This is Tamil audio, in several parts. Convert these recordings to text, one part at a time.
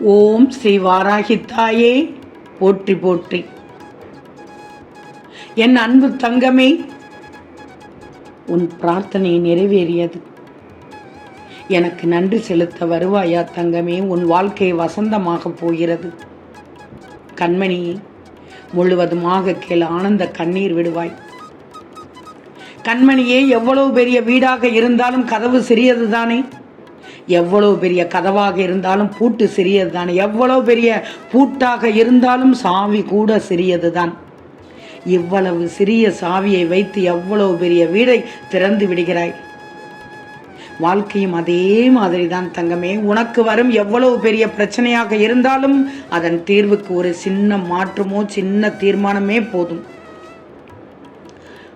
ஓம் ஸ்ரீ வாராகித்தாயே போற்றி போற்றி. என் அன்பு தங்கமே உன் பிரார்த்தனை நிறைவேறியது. எனக்கு நன்றி செலுத்த வருவாயா தங்கமே உன் வாழ்க்கை வசந்தமாக போகிறது. கண்மணி முழுவதுமாக கேள் ஆனந்த கண்ணீர் விடுவாய். கண்மணியே எவ்வளவு பெரிய வீடாக இருந்தாலும் கதவு சிறியது தானே எவ்வளோ பெரிய கதவாக இருந்தாலும் பூட்டு சிறியது தான் எவ்வளவு பெரிய பூட்டாக இருந்தாலும் சாவி கூட சிறியது தான் இவ்வளவு சிறிய சாவியை வைத்து எவ்வளவு பெரிய வீடை திறந்து விடுகிறாய்? வாழ்க்கையும் அதே மாதிரி தான் தங்கமே. உனக்கு வரும் எவ்வளவு பெரிய பிரச்சனையாக இருந்தாலும் அதன் தீர்வுக்கு ஒரு சின்ன மாற்றமோ சின்ன தீர்மானமே போதும்.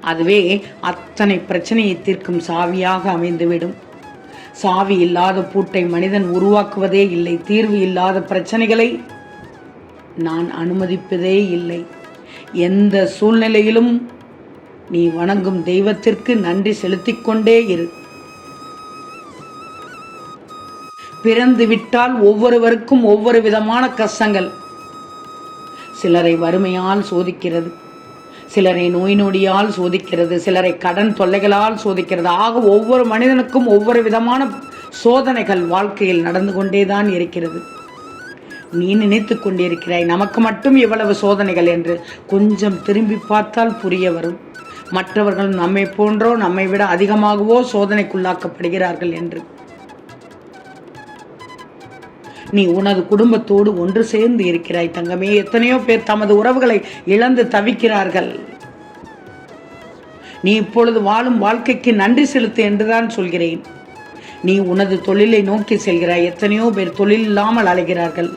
அதுவே அத்தனை பிரச்சனையை தீர்க்கும் சாவியாக அமைந்துவிடும். சாவி இல்லாத பூட்டை மனிதன் உருவாக்குவதே இல்லை. தீர்வு இல்லாத பிரச்சனைகளை நான் அனுமதிப்பதே இல்லை. எந்த சூழ்நிலையிலும் நீ வணங்கும் தெய்வத்திற்கு நன்றி செலுத்திக் கொண்டே இரு. பிறந்து விட்டால் ஒவ்வொருவருக்கும் ஒவ்வொரு விதமான கஷ்டங்கள். சிலரை வறுமையால் சோதிக்கிறது. சிலரை நோய் நொடியால் சோதிக்கிறது சிலரை கடன் தொல்லைகளால் சோதிக்கிறது. ஆக ஒவ்வொரு மனிதனுக்கும் ஒவ்வொரு விதமான சோதனைகள் வாழ்க்கையில் நடந்து கொண்டேதான் இருக்கிறது. நீ நினைத்து கொண்டிருக்கிறாய் நமக்கு மட்டும் இவ்வளவு சோதனைகள் என்று கொஞ்சம் திரும்பி பார்த்தால் புரிய வரும். மற்றவர்கள் நம்மை போன்றோ நம்மை விட அதிகமாகவோ சோதனைக்குள்ளாக்கப்படுகிறார்கள் என்று. நீ உனது குடும்பத்தோடு ஒன்று சேர்ந்து இருக்கிறாய் தங்கமே. எத்தனையோ பேர் தமது உறவுகளை இழந்து தவிக்கிறார்கள். நீ இப்பொழுது வாழும் வாழ்க்கைக்கு நன்றி செலுத்து என்றுதான் சொல்கிறேன். நீ உனது தொழிலை நோக்கி செல்கிறாய். எத்தனையோ பேர் தொழில் இல்லாமல் அலைகிறார்கள்.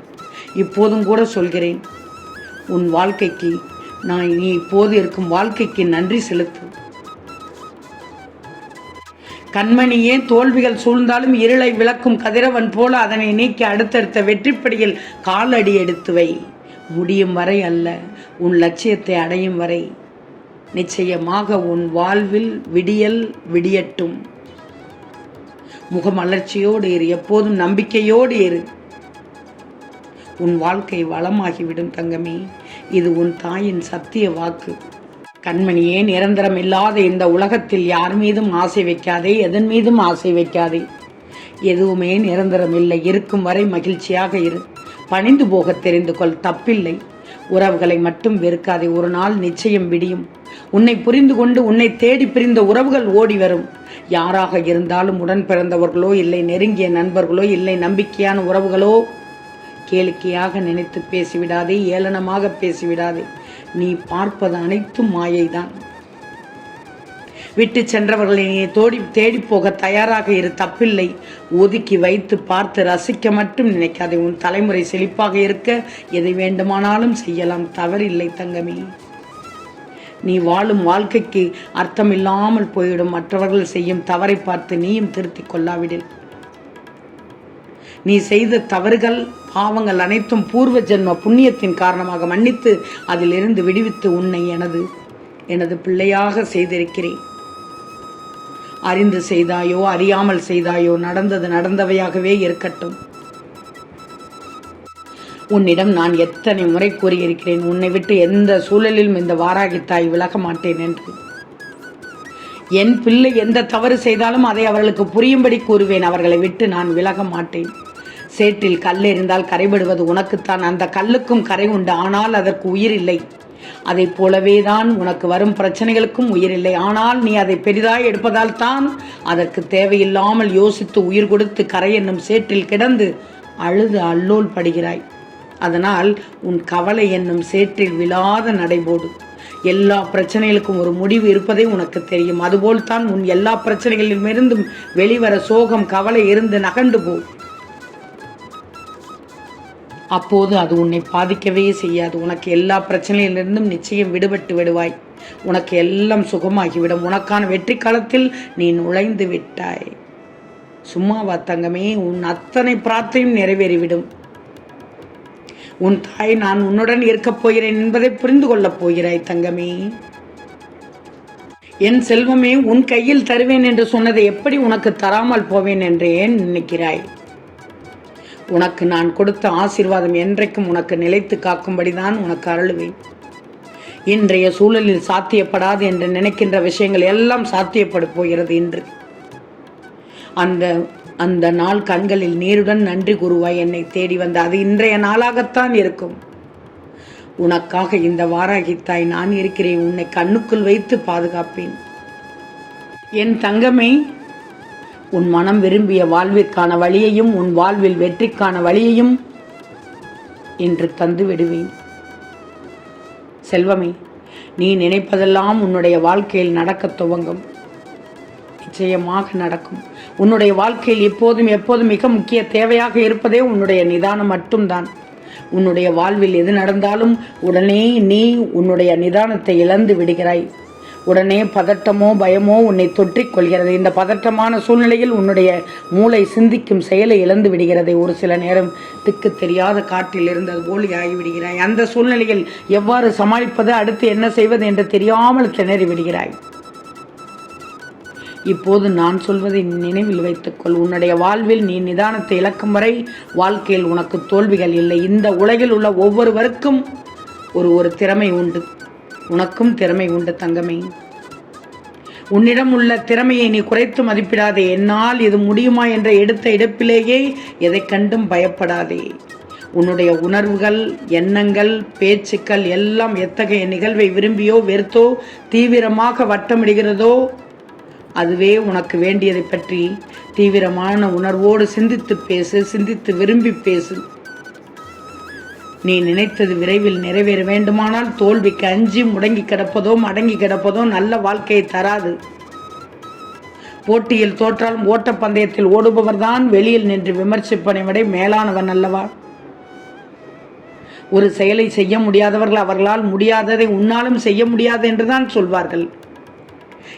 இப்போதும் கூட சொல்கிறேன் உன் வாழ்க்கைக்கு நான் நீ இப்போது இருக்கும் வாழ்க்கைக்கு நன்றி செலுத்து. கண்மணியே தோல்விகள் சூழ்ந்தாலும் இருளை விளக்கும் கதிரவன் போல அதனை நீக்கி அடுத்தடுத்த வெற்றிப்படியில் காலடி எடுத்து வை. முடியும் வரை அல்ல உன் லட்சியத்தை அடையும் வரை. நிச்சயமாக உன் வாழ்வில் விடியல் விடியட்டும். முகமலர்ச்சியோடு இரு எப்போதும் நம்பிக்கையோடு இரு. உன் வாழ்க்கை வளமாகிவிடும் தங்கமே இது உன் தாயின் சத்திய வாக்கு. கண்மணியே நிரந்தரம் இல்லாத இந்த உலகத்தில் யார் மீதும் ஆசை வைக்காதே எதன் மீதும் ஆசை வைக்காதே. எதுவுமே நிரந்தரம் இல்லை இருக்கும் வரை மகிழ்ச்சியாக இரு. பணிந்து போக தெரிந்து கொள் தப்பில்லை. உறவுகளை மட்டும் வெறுக்காதே ஒரு நாள் நிச்சயம் விடியும். உன்னை புரிந்து கொண்டு உன்னை தேடி பிரிந்த உறவுகள் ஓடி வரும். யாராக இருந்தாலும் உடன் பிறந்தவர்களோ இல்லை நெருங்கிய நண்பர்களோ இல்லை நம்பிக்கையான உறவுகளோ கேளிக்கையாக நினைத்து பேசிவிடாதே ஏளனமாக பேசிவிடாதே. நீ பார்ப்பது அனைத்தும் மாயைதான். விட்டு சென்றவர்களை நீ தோடி தேடி போக தயாராக இரு தப்பில்லை. ஒதுக்கி வைத்து பார்த்து ரசிக்க மட்டும் நினைக்காதே. உன் தலைமுறை செழிப்பாக இருக்க எதை வேண்டுமானாலும் செய்யலாம். தவறில்லை தங்கமே. நீ வாழும் வாழ்க்கைக்கு அர்த்தமில்லாமல் போயிடும். மற்றவர்கள் செய்யும் தவறை பார்த்து நீயும் திருத்திக் கொள்ளாவிடில். நீ செய்த தவறுகள் பாவங்கள் அனைத்தும் பூர்வ ஜென்ம புண்ணியத்தின் காரணமாக மன்னித்து அதிலிருந்து விடுவித்து உன்னை எனது எனது பிள்ளையாக செய்திருக்கிறேன். அறிந்து செய்தாயோ அறியாமல் செய்தாயோ நடந்தது நடந்தவையாகவே இருக்கட்டும். உன்னிடம் நான் எத்தனை முறை கூறியிருக்கிறேன் உன்னை விட்டு எந்த சூழலிலும் இந்த வாராகித்தாய் விலக மாட்டேன் என்று. என் பிள்ளை எந்த தவறு செய்தாலும் அதை அவர்களுக்கு புரியும்படி கூறுவேன் அவர்களை விட்டு நான் விலக மாட்டேன். சேற்றில் கல் எறிந்தால் கரைபடுவது உனக்குத்தான். அந்த கல்லுக்கும் கரை உண்டு ஆனால் அதற்கு உயிர் இல்லை. அதை போலவே தான் உனக்கு வரும் பிரச்சனைகளுக்கும் உயிர் இல்லை. ஆனால் நீ அதை பெரிதாய் எடுப்பதால் தான் அதற்கு தேவையில்லாமல் யோசித்து உயிர் கொடுத்து கரை என்னும் சேற்றில் கிடந்து அழுது அல்லோல் படுகிறாய். அதனால் உன் கவலை என்னும் சேற்றில் விழாத நடைபோடு எல்லா பிரச்சனைகளுக்கும் ஒரு முடிவு இருப்பதே உனக்கு தெரியும். அதுபோல் தான் உன் எல்லா பிரச்சனைகளிலிருந்தும் வெளிவர சோகம் கவலை இருந்து நகண்டு போ. அப்போது அது உன்னை பாதிக்கவே செய்யாது. உனக்கு எல்லா பிரச்சனையிலிருந்தும் நிச்சயம் விடுபட்டு விடுவாய். உனக்கு எல்லாம் சுகமாகிவிடும். உனக்கான வெற்றி காலத்தில் நீ நுழைந்து விட்டாய். சும்மாவா தங்கமே. உன் அத்தனை பிரார்த்தையும் நிறைவேறிவிடும். உன் தாய் நான் உன்னுடன் இருக்கப் போகிறேன் என்பதை புரிந்து கொள்ளப் போகிறாய் தங்கமே. என் செல்வமே உன் கையில் தருவேன் என்று சொன்னதை எப்படி உனக்கு தராமல் போவேன் என்று ஏன் நினைக்கிறாய். உனக்கு நான் கொடுத்த ஆசீர்வாதம் என்றைக்கும் உனக்கு நிலைத்து காக்கும்படிதான் உனக்கு அருளுவேன். இன்றைய சூழலில் சாத்தியப்படாது என்று நினைக்கின்ற விஷயங்கள் எல்லாம் சாத்தியப்பட போகிறது இன்று. அந்த அந்த நாள் கண்களில் நீருடன் நன்றி குருவாய் என்னை தேடி வந்த. அது இன்றைய நாளாகத்தான் இருக்கும். உனக்காக இந்த வாராகித்தாய் நான் இருக்கிறேன். உன்னை கண்ணுக்குள் வைத்து பாதுகாப்பேன். என் தங்கமே உன் மனம் விரும்பிய வாழ்விற்கான வழியையும் உன் வாழ்வில் வெற்றிக்கான வழியையும் என்று தந்து விடுவேன். செல்வமே நீ நினைப்பதெல்லாம் உன்னுடைய வாழ்க்கையில் நடக்கத் துவங்கும். நிச்சயமாக நடக்கும். உன்னுடைய வாழ்க்கையில் எப்போதும் எப்போதும் மிக முக்கிய தேவையாக இருப்பதே உன்னுடைய நிதானம் மட்டும்தான். உன்னுடைய வாழ்வில் எது நடந்தாலும் உடனே நீ உன்னுடைய நிதானத்தை இழந்து விடுகிறாய். உடனே பதட்டமோ பயமோ உன்னை தொற்றிக் கொள்கிறது. இந்த பதட்டமான சூழ்நிலையில் உன்னுடைய மூளை சிந்திக்கும் செயலை இழந்து விடுகிறது ஒரு சில நேரம் திக்கு தெரியாத காற்றில் இருந்தது போல் ஆகிவிடுகிறாய். அந்த சூழ்நிலையில் எவ்வாறு சமாளிப்பது அடுத்து என்ன செய்வது என்று தெரியாமல் திணறி விடுகிறாய். இப்போது நான் சொல்வதை நினைவில் வைத்துக்கொள். உன்னுடைய வாழ்வில் நீ நிதானத்தை இழக்கும் வரை வாழ்க்கையில் உனக்கு தோல்விகள் இல்லை. இந்த உலகில் உள்ள ஒவ்வொருவருக்கும் ஒரு ஒரு திறமை உண்டு. உனக்கும் திறமை உண்டு தங்கமே. உன்னிடம் உள்ள திறமையை நீ குறைத்து மதிப்பிடாதே. என்னால் இது முடியுமா என்ற எடுத்த இடப்பிலேயே எதை கண்டும் பயப்படாதே. உன்னுடைய உணர்வுகள் எண்ணங்கள் பேச்சுக்கள் எல்லாம் எத்தகைய நிகழ்வை விரும்பியோ வெறுத்தோ தீவிரமாக வட்டமிடுகிறதோ அதுவே உனக்கு வேண்டியதை பற்றி தீவிரமான உணர்வோடு சிந்தித்து பேசு சிந்தித்து விரும்பி பேசு. நீ நினைத்தது விரைவில் நிறைவேற வேண்டுமானால் தோல்விக்கு அஞ்சி முடங்கி கிடப்பதோ மடங்கி கிடப்பதோ நல்ல வாழ்க்கையை தராது. போட்டியில் தோற்றாலும் ஓட்டப்பந்தயத்தில் ஓடுபவர்தான் வெளியில் நின்று விமர்சிப்பனை விட மேலானவன் அல்லவா? ஒரு செயலை செய்ய முடியாதவர்கள் அவர்களால் முடியாததை உன்னாலும் செய்ய முடியாது என்றுதான் சொல்வார்கள்.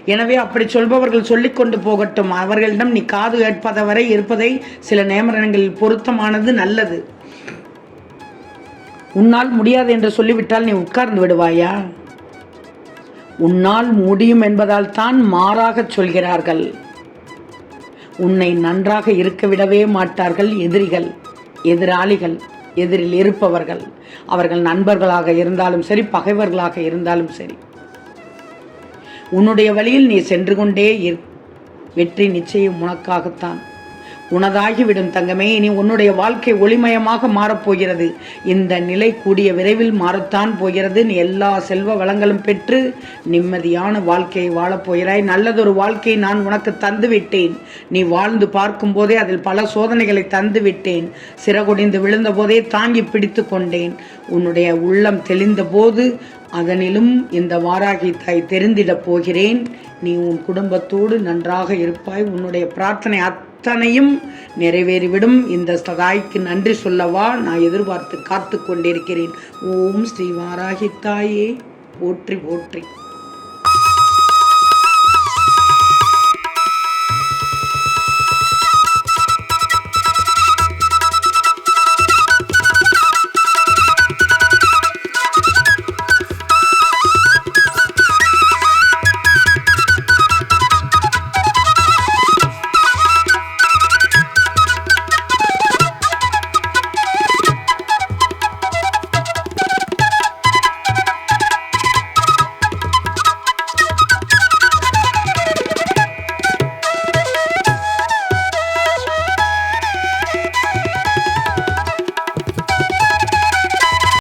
எனவே அப்படி சொல்பவர்கள் சொல்லிக் கொண்டு போகட்டும். அவர்களிடம் நீ காது கேட்பதவரை இருப்பதை சில நேமரங்களில் பொருத்தமானது நல்லது. உன்னால் முடியாது என்று சொல்லிவிட்டால் நீ உட்கார்ந்து விடுவாயா? உன்னால் முடியும் என்பதால் தான் மாறாகச் சொல்கிறார்கள். உன்னை நன்றாக இருக்க விடவே மாட்டார்கள் எதிரிகள் எதிராளிகள் எதிரில் இருப்பவர்கள். அவர்கள் நண்பர்களாக இருந்தாலும் சரி பகைவர்களாக இருந்தாலும் சரி. உன்னுடைய வழியில் நீ சென்று கொண்டே இரு. வெற்றி நிச்சயம் உனக்காகத்தான். உனதாகிவிடும் தங்கமே. இனி உன்னுடைய வாழ்க்கை ஒளிமயமாக மாறப்போகிறது. இந்த நிலை கூடிய விரைவில் மாறத்தான் போகிறது. நீ எல்லா செல்வ வளங்களும் பெற்று நிம்மதியான வாழ்க்கையை வாழப்போகிறாய் நல்லதொரு வாழ்க்கையை நான் உனக்கு தந்து விட்டேன் நீ வாழ்ந்து பார்க்கும் போதே அதில் பல சோதனைகளை தந்து விட்டேன் சிறகுடிந்து விழுந்த போதே தாங்கி பிடித்து கொண்டேன். உன்னுடைய உள்ளம் தெளிந்த போது அதனிலும் இந்த வாராகி தாய் தெரிந்திடப் போகிறேன். நீ உன் குடும்பத்தோடு நன்றாக இருப்பாய். உன்னுடைய பிரார்த்தனை அத்தனையும் நிறைவேறிவிடும். இந்த தாய்க்கு நன்றி சொல்லவா? நான் எதிர்பார்த்து காத்து கொண்டிருக்கிறேன். ஓம் ஸ்ரீ வாராகி தாயே போற்றி போற்றி.